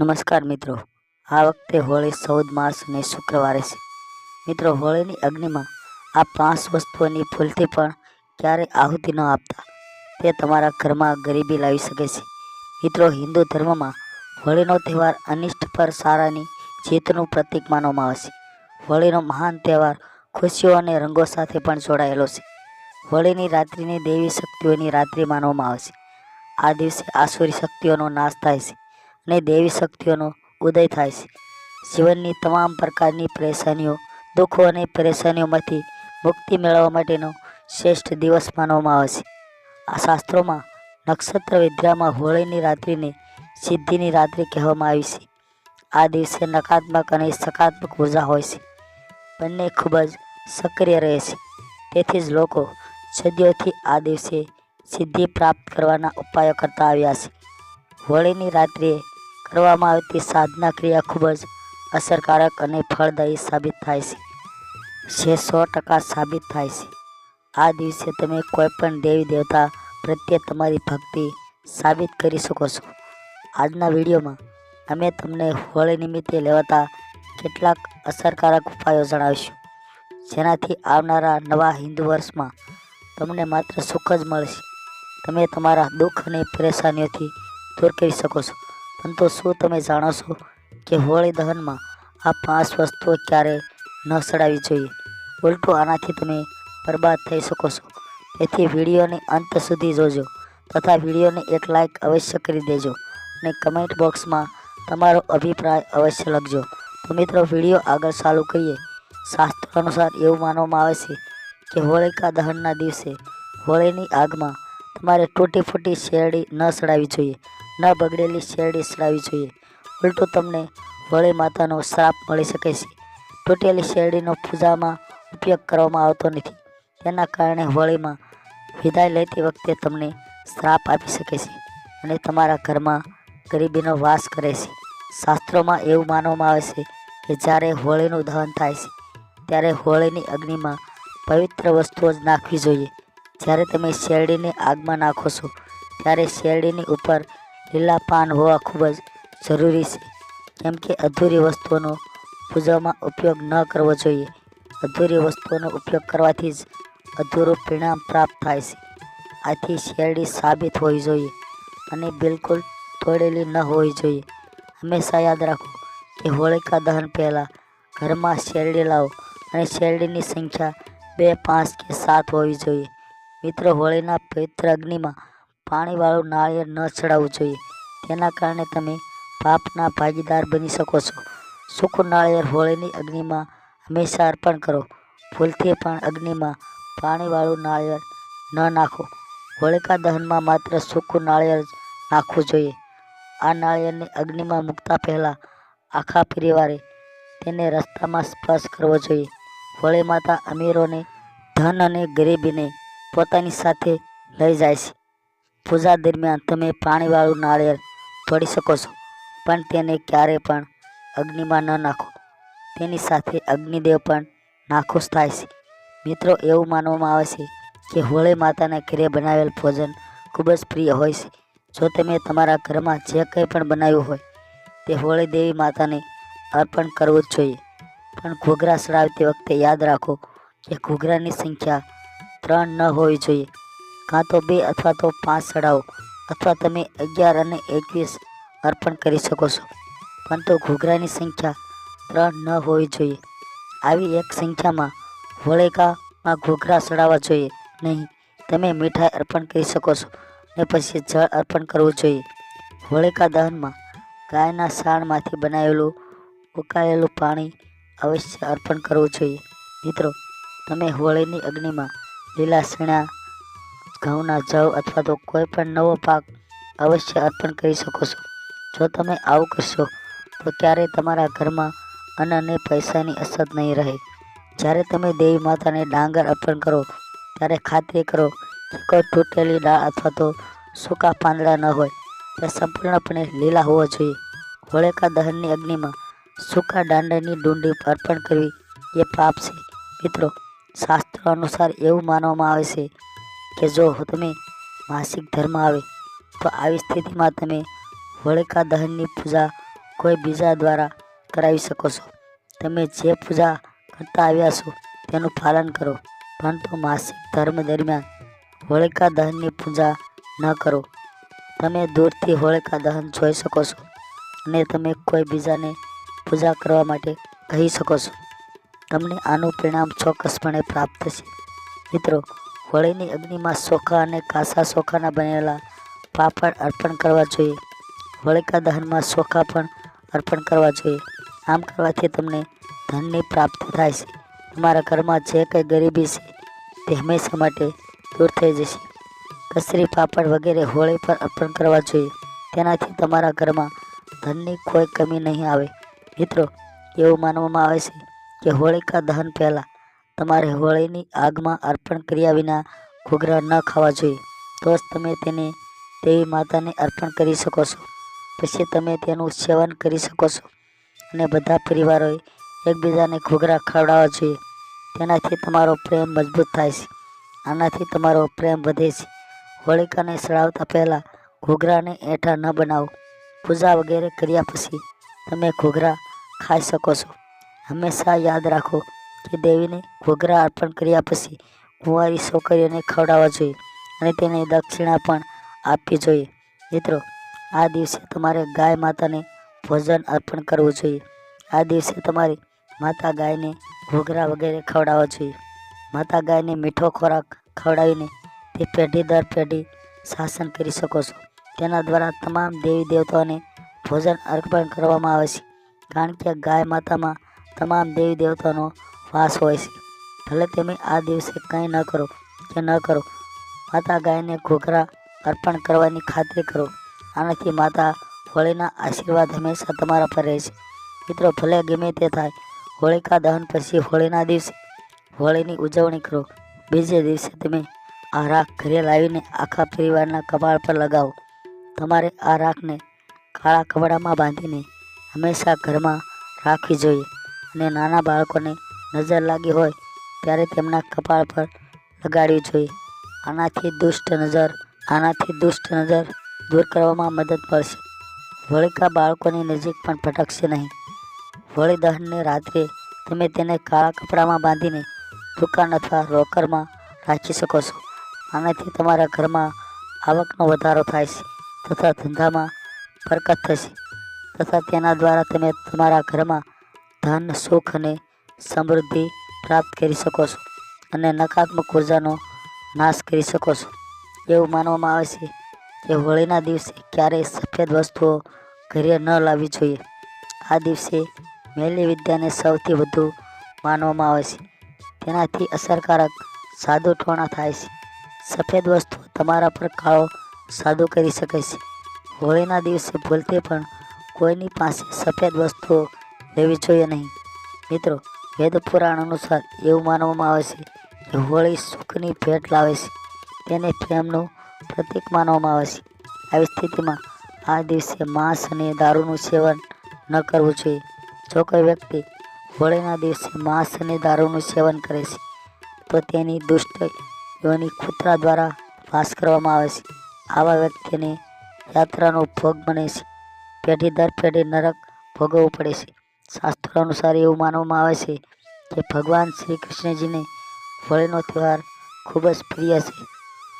નમસ્કાર મિત્રો. આ વખતે હોળી ચૌદ માર્ચ અને શુક્રવારે છે. મિત્રો, હોળીની અગ્નિમાં આ પાંચ વસ્તુઓની ભૂલથી પણ ક્યારેય આહુતિ ન આપતા. તે તમારા ઘરમાં ગરીબી લાવી શકે છે. મિત્રો, હિન્દુ ધર્મમાં હોળીનો તહેવાર અનિષ્ટ પર સારાની જીતનું પ્રતીક માનવામાં આવે છે. હોળીનો મહાન તહેવાર ખુશીઓ અને રંગો સાથે પણ જોડાયેલો છે. હોળીની રાત્રિને દેવી શક્તિઓની રાત્રિ માનવામાં આવે છે. આ દિવસે આસુરી શક્તિઓનો નાશ થાય છે. અને દેવી શક્તિઓનો ઉદય થાય છે. જીવનની તમામ પ્રકારની પરેશાનીઓ, દુઃખો અને પરેશાનીઓમાંથી મુક્તિ મેળવવા માટેનો શ્રેષ્ઠ દિવસ માનવામાં આવે છે. આ શાસ્ત્રોમાં નક્ષત્ર વિદ્યામાં હોળીની રાત્રિને સિદ્ધિની રાત્રિ કહેવામાં આવી છે. આ દિવસે નકારાત્મક અને સકારાત્મક ઊર્જા હોય છે. બંને ખૂબ જ સક્રિય રહે છે. તેથી જ લોકો સદીઓથી આ દિવસે સિદ્ધિ પ્રાપ્ત કરવાના ઉપાયો કરતા આવ્યા છે. હોળીની રાત્રિએ કરવામાં આવતી સાધના ક્રિયા ખૂબ જ અસરકારક અને ફળદાયી સાબિત થાય છે. જે સો ટકા સાબિત થાય છે. આ દિવસે તમે કોઈ પણ દેવી દેવતા પ્રત્યે તમારી ભક્તિ સાબિત કરી શકો છો. આજના વિડીયોમાં અમે તમને હોળી નિમિત્તે લેવાતા કેટલાક અસરકારક ઉપાયો જણાવીશું. જેનાથી આવનારા નવા હિન્દુ વર્ષમાં તમને માત્ર સુખ જ મળશે. તમે તમારા દુઃખ અને પરેશાનીઓથી દૂર કરી શકો છો. પરંતુ શું તમે જાણો છો કે હોળી દહનમાં આ પાંચ વસ્તુઓ ક્યારે ન સડાવી જોઈએ? ઉલટું આનાથી તમે બરબાદ થઈ શકો છો. તેથી વિડીયોને અંત સુધી જોજો તથા વિડીયોને એક લાઇક અવશ્ય કરી દેજો અને કમેન્ટ બોક્સમાં તમારો અભિપ્રાય અવશ્ય લખજો. તો મિત્રો, વીડિયો આગળ ચાલુ કરીએ. શાસ્ત્ર અનુસાર એવું માનવામાં આવે છે કે હોળિકા દહનના દિવસે હોળીની આગમાં તમારે તૂટી ફૂટી શેરડી ન સડાવી જોઈએ. ન બગડેલી શેરડી સડાવી જોઈએ. ઉલટું તમને હોળી માતાનો શ્રાપ મળી શકે છે. તૂટેલી શેરડીનો પૂજામાં ઉપયોગ કરવામાં આવતો નથી. તેના કારણે હોળીમાં વિદાય લેતી વખતે તમને શ્રાપ આપી શકે છે અને તમારા ઘરમાં ગરીબીનો વાસ કરે છે. શાસ્ત્રોમાં એવું માનવામાં આવે છે કે જ્યારે હોળીનું દહન થાય છે, ત્યારે હોળીની અગ્નિમાં પવિત્ર વસ્તુઓ જ નાખવી જોઈએ. જ્યારે તમે શેરડીને આગમાં નાખો છો, ત્યારે શેરડીની ઉપર લીલા પાન હોવા ખૂબ જ જરૂરી છે. કેમ કે અધૂરી વસ્તુઓનો પૂજામાં ઉપયોગ ન કરવો જોઈએ. અધૂરી વસ્તુઓનો ઉપયોગ કરવાથી જ અધૂરું પરિણામ પ્રાપ્ત થાય છે. આથી શેરડી સાબિત હોવી જોઈએ અને બિલકુલ તોડેલી ન હોવી જોઈએ. હંમેશા યાદ રાખો કે હોળિકા દહન પહેલાં ઘરમાં શેરડી લાવો અને શેરડીની સંખ્યા બે, પાંચ કે સાત હોવી જોઈએ. મિત્રો, હોળીના પવિત્ર અગ્નિમાં પાણીવાળું નાળિયેર ન ચડાવવું જોઈએ. તેના કારણે તમે પાપના ભાગીદાર બની શકો છો. સૂકું નાળિયેર હોળીની અગ્નિમાં હંમેશા અર્પણ કરો. ભૂલથી પણ અગ્નિમાં પાણીવાળું નાળિયેર ન નાખો. હોળિકા દહનમાં માત્ર સૂકું નાળિયેર નાખવું જોઈએ. આ નાળિયેરને અગ્નિમાં મૂકતા પહેલાં આખા પરિવારે તેને રસ્તામાં સ્પર્શ કરવો જોઈએ. હોળી માતા અમીરોને, ધન અને ગરીબીને પોતાની સાથે લઈ જાય છે. પૂજા દરમિયાન તમે પાણીવાળું નાળિયેર તોડી શકો છો, પણ તેને ક્યારેય પણ અગ્નિમાં ન નાખો. તેની સાથે અગ્નિદેવ પણ નાખુશ થાય છે. મિત્રો, એવું માનવામાં આવે છે કે હોળી માતાના ઘરે બનાવેલ ભોજન ખૂબ જ પ્રિય હોય છે. જો તમે તમારા ઘરમાં જે કંઈ પણ બનાવ્યું હોય, તે હોળી દેવી માતાને અર્પણ કરવું જ જોઈએ. પણ ઘૂઘરા ચડાવતી વખતે યાદ રાખો કે ઘૂઘરાની સંખ્યા ત્રણ ન હોવી જોઈએ. કાં તો બે અથવા તો પાંચ ચડાવો અથવા તમે અગિયાર અને એકવીસ અર્પણ કરી શકો છો. પરંતુ ઘૂઘરાની સંખ્યા ત્રણ ન હોવી જોઈએ. આવી એક સંખ્યામાં હોળિકામાં ઘૂઘરા ચડાવવા જોઈએ. નહીં, તમે મીઠાઈ અર્પણ કરી શકો છો ને પછી જળ અર્પણ કરવું જોઈએ. હોળિકા દહનમાં ગાયના સાણમાંથી બનાવેલું ઉકાળેલું પાણી અવશ્ય અર્પણ કરવું જોઈએ. મિત્રો, તમે હોળીની અગ્નિમાં લીલા શીણા ઘઉંના જવ અથવા તો કોઈ પણ નવો પાક અવશ્ય અર્પણ કરી શકો છો. જો તમે આવું કરશો, તો ક્યારેય તમારા ઘરમાં અન્ન અને પૈસાની અસર નહીં રહે. જ્યારે તમે દેવી માતાને ડાંગર અર્પણ કરો, ત્યારે ખાતરી કરો કે કોઈ તૂટેલી દાળ અથવા તો સૂકા પાંદડા ન હોય. તે સંપૂર્ણપણે લીલા હોવા જોઈએ. હોળિકા દહનની અગ્નિમાં સૂકા દાંડાની ડુંડી અર્પણ કરવી એ પાપ છે. મિત્રો, શાસ્ત્ર અનુસાર એવું માનવામાં આવે છે કે જો તમે માસિક ધર્મ આવે, તો આવી સ્થિતિમાં તમે હોળિકા દહનની પૂજા કોઈ બીજા દ્વારા કરાવી શકો છો. તમે જે પૂજા કરતા આવ્યા છો, તેનું પાલન કરો, પરંતુ માસિક ધર્મ દરમિયાન હોળિકા દહનની પૂજા ન કરો. તમે દૂરથી હોળિકા દહન જોઈ શકો છો અને તમે કોઈ બીજાને પૂજા કરવા માટે કહી શકો છો. તમને આનું પરિણામ ચોક્કસપણે પ્રાપ્ત થશે. મિત્રો હોળીની અગ્નિમાં ચોખા અને કાસા ચોખાના બનેલા પાપડ અર્પણ કરવા જોઈએ. હોળિકા દહનમાં ચોખા પણ અર્પણ કરવા જોઈએ. આમ કરવાથી તમને ધનની પ્રાપ્તિ થાય છે. તમારા ઘરમાં જે કંઈ ગરીબી છે, તે હંમેશા માટે દૂર થઈ જશે. કસરી પાપડ વગેરે હોળી પર અર્પણ કરવા જોઈએ. તેનાથી તમારા ઘરમાં ધનની કોઈ કમી નહીં આવે. મિત્રો, એવું માનવામાં આવે છે કે હોળિકા દહન પહેલાં તમારે હોળીની આગમાં અર્પણ કર્યા વિના ઘૂઘરા ન ખાવા જોઈએ. તો જ તમે તેને દેવી માતાને અર્પણ કરી શકો છો. પછી તમે તેનું સેવન કરી શકો છો. અને બધા પરિવારોએ એકબીજાને ઘૂઘરા ખવડાવવા જોઈએ. તેનાથી તમારો પ્રેમ મજબૂત થાય છે. આનાથી તમારો પ્રેમ વધે છે. હોળિકાને સળાવતા પહેલાં ઘૂઘરાને એઠા ન બનાવો. પૂજા વગેરે કર્યા પછી તમે ઘૂઘરા ખાઈ શકો છો. હંમેશા યાદ રાખો કે દેવીને ઘૂઘરા અર્પણ કર્યા પછી કુંવારી છોકરીઓને ખવડાવવા જોઈએ અને તેને દક્ષિણા પણ આપવી જોઈએ મિત્રો, આ દિવસે તમારે ગાય માતાને ભોજન અર્પણ કરવું જોઈએ. આ દિવસે તમારે માતા ગાયને ઘૂઘરા વગેરે ખવડાવવા જોઈએ. માતા ગાયને મીઠો ખોરાક ખવડાવીને તે પેઢી દર પેઢી શાસન કરી શકો છો. તેના દ્વારા તમામ દેવી દેવતાઓને ભોજન અર્પણ કરવામાં આવે છે. કારણ કે ગાય માતામાં તમામ દેવી દેવતાનો વાસ હોય છે. ભલે તમે આ દિવસે કંઈ ન કરો કે ન કરો, માતા ગાયને ઘોઘરા અર્પણ કરવાની ખાતરી કરો. આનાથી માતા હોળીના આશીર્વાદ હંમેશા તમારા પર રહેશે મિત્રો, ભલે ગમે તે થાય, હોળિકા દહન પછી હોળીના દિવસે હોળીની ઉજવણી કરો. બીજે દિવસે તમે આ રાખ ઘરે લાવીને આખા પરિવારના કપાળ પર લગાવો. તમારે આ રાખને કાળા કપડામાં બાંધીને હંમેશા ઘરમાં રાખવી જોઈએ અને નાના બાળકોને નજર લાગી હોય ત્યારે તેમના કપાળ પર લગાડવી જોઈએ. આનાથી દુષ્ટ નજર, આનાથી દુષ્ટ નજર દૂર કરવામાં મદદ મળશે. વળકા બાળકોની નજીક પણ ભટકશે નહીં. હોળી દહનને રાત્રે તમે તેને કાળા કપડામાં બાંધીને દુકાન અથવા લોકરમાં રાખી શકો છો. આનાથી તમારા ઘરમાં આવકનો વધારો થાય છે તથા ધંધામાં બરકત થશે તથા તેના દ્વારા તમે તમારા ઘરમાં ધન, સુખ અને સમૃદ્ધિ પ્રાપ્ત કરી શકો છો અને નકારાત્મક ઉર્જાનો નાશ કરી શકો છો. એવું માનવામાં આવે છે કે હોળીના દિવસે ક્યારેય સફેદ વસ્તુઓ ઘરે ન લાવવી જોઈએ. આ દિવસે મેલી વિદ્યાને સૌથી વધુ માનવામાં આવે છે. તેનાથી અસરકારક સાદુ ટોણા થાય છે. સફેદ વસ્તુ તમારા પર કાળો સાદુ કરી શકે છે. હોળીના દિવસે ભૂલથી પણ કોઈની પાસે સફેદ વસ્તુઓ લેવી જોઈએ નહીં. મિત્રો વેદ પુરાણ અનુસાર એવું માનવામાં આવે છે કે હોળી સુખની ભેટ લાવે છે. તેને પ્રેમનું પ્રતીક માનવામાં આવે છે. આવી સ્થિતિમાં આ દિવસે માંસ અને દારૂનું સેવન ન કરવું જોઈએ. જો કોઈ વ્યક્તિ હોળીના દિવસે માંસ અને દારૂનું સેવન કરે છે, તો તેની દુષ્ટ યોની કૂતરા દ્વારા વાસ કરવામાં આવે છે. આવા વ્યક્તિને યાત્રાનો ભોગ બને છે. પેઢી દર પેઢી નરક ભોગવવું પડે છે. શાસ્ત્રો અનુસાર એવું માનવામાં આવે છે કે ભગવાન શ્રી કૃષ્ણજીને હોળીનો તહેવાર ખૂબ જ પ્રિય છે.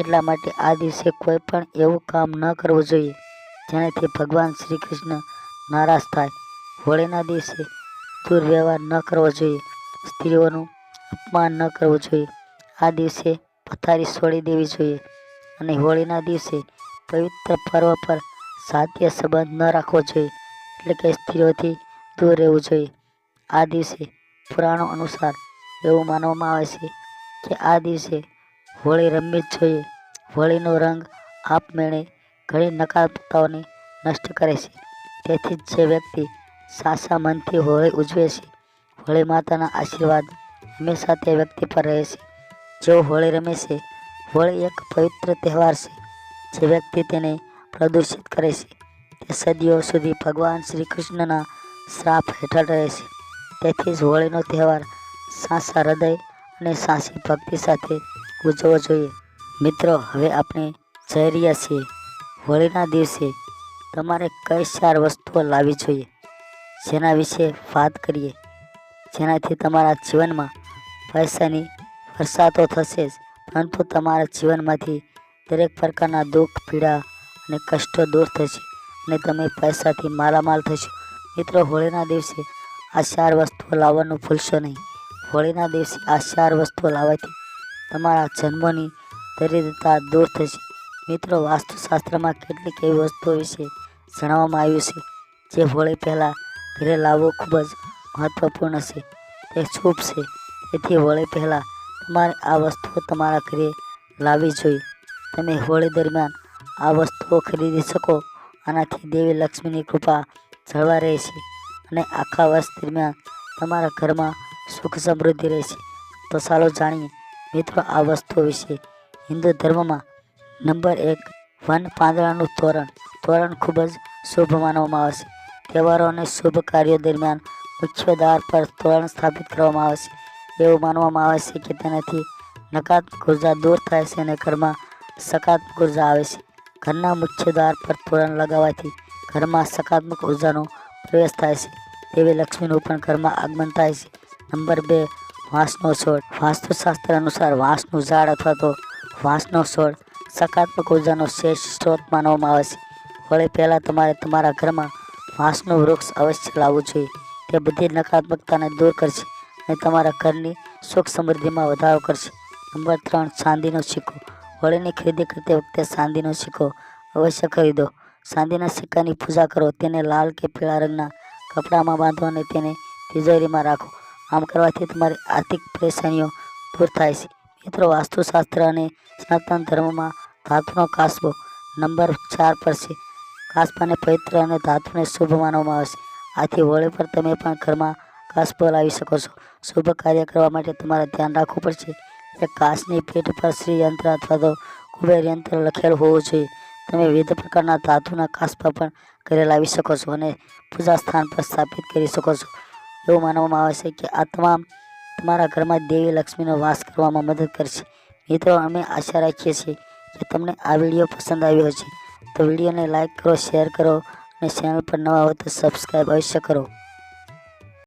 એટલા માટે આ દિવસે કોઈ પણ એવું કામ ન કરવું જોઈએ. જેનાથી ભગવાન શ્રી કૃષ્ણ નારાજ થાય. હોળીના દિવસે દુર્વ્યવહાર ન કરવો જોઈએ. સ્ત્રીઓનું અપમાન ન કરવું જોઈએ. આ દિવસે પથારી છોડી દેવી જોઈએ અને હોળીના દિવસે પવિત્ર પર્વ પર સાત્ય સંબંધ ન રાખવો જોઈએ. એટલે કે સ્ત્રીઓથી દૂર રહેવું જોઈએ. આ દિવસે પુરાણો અનુસાર એવું માનવામાં આવે છે કે આ દિવસે હોળી રમવી જ જોઈએ. હોળીનો રંગ આપમેળે ઘણી નકારાત્મકતાઓને નષ્ટ કરે છે. તેથી જ જે વ્યક્તિ સાસા મનથી હોળી ઉજવે છે, હોળી માતાના આશીર્વાદ હંમેશા તે વ્યક્તિ પર રહે છે. જેઓ હોળી રમે છે, હોળી એક પવિત્ર તહેવાર છે. જે વ્યક્તિ તેને પ્રદૂષિત કરે છે. તે સદીઓ સુધી ભગવાન શ્રી કૃષ્ણના શ્રાપ હેઠળ રહે છે. તેથી જ હોળીનો તહેવાર સાસા હૃદય અને સાસી ભક્તિ સાથે ઉજવવો જોઈએ. મિત્રો, હવે આપણે જઈ રહ્યા છીએ. હોળીના દિવસે તમારે કઈ ચાર વસ્તુઓ લાવવી જોઈએ? જેના વિશે વાત કરીએ. જેનાથી તમારા જીવનમાં પૈસાની વરસાદો થશે જ, પરંતુ તમારા જીવનમાંથી દરેક પ્રકારના દુઃખ, પીડા અને કષ્ટો દૂર થશે અને તમે પૈસાથી માલામાલ થશો. મિત્રો, હોળીના દિવસે આ ચાર વસ્તુઓ લાવવાનું ભૂલશો નહીં. હોળીના દિવસે આ ચાર વસ્તુઓ લાવવાથી તમારા જન્મની દરિદ્રતા દૂર થશે. મિત્રો, વાસ્તુશાસ્ત્રમાં કેટલીક એવી વસ્તુઓ વિશે જણાવવામાં આવ્યું છે, જે હોળી પહેલાં ઘરે લાવવું ખૂબ જ મહત્વપૂર્ણ છે. તે શુભ છે. તેથી હોળી પહેલાં તમારે આ વસ્તુઓ તમારા ઘરે લાવવી જોઈએ. તમે હોળી દરમિયાન આ વસ્તુઓ ખરીદી શકો. આનાથી દેવી લક્ષ્મીની કૃપા જળવા રહે છે અને આખા વર્ષ દરમિયાન તમારા ઘરમાં સુખ સમૃદ્ધિ રહેશે. તો ચાલો જાણીએ મિત્રો આ વસ્તુ વિશે. હિન્દુ ધર્મમાં નંબર એક વન પાંદડાનું તોરણ. તોરણ ખૂબ જ શુભ માનવામાં આવે છે. તહેવારો અને શુભ કાર્યો દરમિયાન મુખ્ય દ્વાર પર તોરણ સ્થાપિત કરવામાં આવે છે. એવું માનવામાં આવે છે કે તેનાથી નકારાત્મક ઊર્જા દૂર થાય છે અને ઘરમાં સકારાત્મક ઊર્જા આવે છે. ઘરના મુખ્ય દ્વાર પર તોરણ લગાવવાથી ઘરમાં સકારાત્મક ઉર્જાનો પ્રવેશ થાય છે. દેવી લક્ષ્મીનું પણ ઘરમાં આગમન થાય છે. નંબર બે, વાંસનો છોડ. વાસ્તુશાસ્ત્ર અનુસાર વાંસનું ઝાડ અથવા તો વાંસનો છોડ સકારાત્મક ઉર્જાનો શ્રેષ્ઠ સ્ત્રોત માનવામાં આવે છે. વળી પહેલાં તમારે તમારા ઘરમાં વાંસનું વૃક્ષ અવશ્ય લાવવું જોઈએ. તે બધી નકારાત્મકતાને દૂર કરશે અને તમારા ઘરની સુખ સમૃદ્ધિમાં વધારો કરશે. નંબર ત્રણ, ચાંદીનો સિક્કો વળીની ખરીદી કરતી વખતે ચાંદીનો સિક્કો અવશ્ય ખરીદો. ચાંદીના સિક્કાની પૂજા કરો, તેને લાલ કે પીળા રંગના કપડામાં બાંધો અને તેને તિજોરીમાં રાખો. આમ કરવાથી તમારી આર્થિક પરેશાનીઓ દૂર થાય છે. મિત્રો, વાસ્તુશાસ્ત્ર અને સનાતન ધર્મમાં ધાતુનો કાસબો નંબર ચાર પર છે. કાસબાને પવિત્ર અને ધાતુને શુભ માનવામાં આવે છે. આથી હોળી પર તમે પણ ઘરમાં કાસબો લાવી શકો છો. શુભ કાર્ય કરવા માટે તમારે ધ્યાન રાખવું પડશે. કે કાસની પીઠ પર શ્રી યંત્ર અથવા તો કુબેર યંત્ર લખેલું હોવું જોઈએ. તમે વિવિધ પ્રકારના ધાતુના કાસબા પણ ઘરે લાવી શકો છો અને પૂજા સ્થાન પર સ્થાપિત કરી શકો છો. એવું માનવામાં આવે છે કે આ તમામ તમારા ઘરમાં દેવી લક્ષ્મીનો વાસ કરવામાં મદદ કરશે. મિત્રો, અમે આશા રાખીએ છીએ કે તમને આ વીડિયો પસંદ આવ્યો છે તો વિડીયોને લાઈક કરો, શેર કરો અને ચેનલ પર નવા હોય તો સબસ્ક્રાઈબ અવશ્ય કરો.